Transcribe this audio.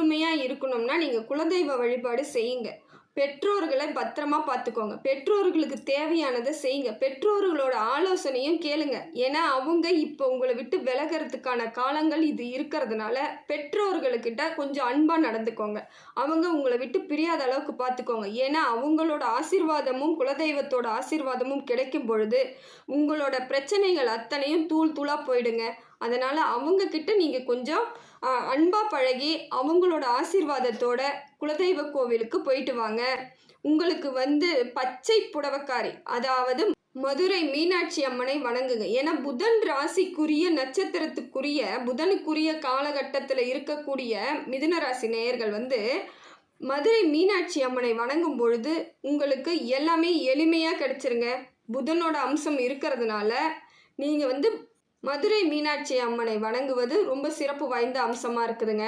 ஒற்றுமையாக இருக்கணும்னா நீங்கள் குலதெய்வ வழிபாடு செய்யுங்க. பெற்றோர்களை பத்திரமா பார்த்துக்கோங்க. பெற்றோர்களுக்கு தேவையானதை செய்யுங்க. பெற்றோர்களோட ஆலோசனையும் கேளுங்க. ஏன்னா அவங்க இப்போ உங்களை விட்டு விலகிறதுக்கான காலங்கள் இது இருக்கிறதுனால பெற்றோர்களுக்கிட்ட கொஞ்சம் அன்பாக நடந்துக்கோங்க. அவங்க உங்களை விட்டு பிரியாத அளவுக்கு பார்த்துக்கோங்க. ஏன்னா அவங்களோட ஆசீர்வாதமும் குலதெய்வத்தோட ஆசிர்வாதமும் கிடைக்கும் பொழுது உங்களோட பிரச்சனைகள் அத்தனையும் தூள் தூளாக போயிடுங்க. அதனால் அவங்கக்கிட்ட நீங்கள் கொஞ்சம் அன்பாக பழகி அவங்களோட ஆசீர்வாதத்தோட குலதெய்வ கோவிலுக்கு போயிட்டு வாங்க. உங்களுக்கு வந்து பச்சை புடவக்காரி அதாவது மதுரை மீனாட்சி அம்மனை வணங்குங்க. ஏன்னா புதன் ராசிக்குரிய நட்சத்திரத்துக்குரிய புதனுக்குரிய காலகட்டத்தில் இருக்கக்கூடிய மிதுன ராசி நேயர்கள் வந்து மதுரை மீனாட்சி அம்மனை வணங்கும் பொழுது உங்களுக்கு எல்லாமே எளிமையாக கிடச்சிருங்க. புதனோட அம்சம் இருக்கிறதுனால நீங்கள் வந்து மதுரை மீனாட்சி அம்மனை வணங்குவது ரொம்ப சிறப்பு வாய்ந்த அம்சமாக இருக்குதுங்க.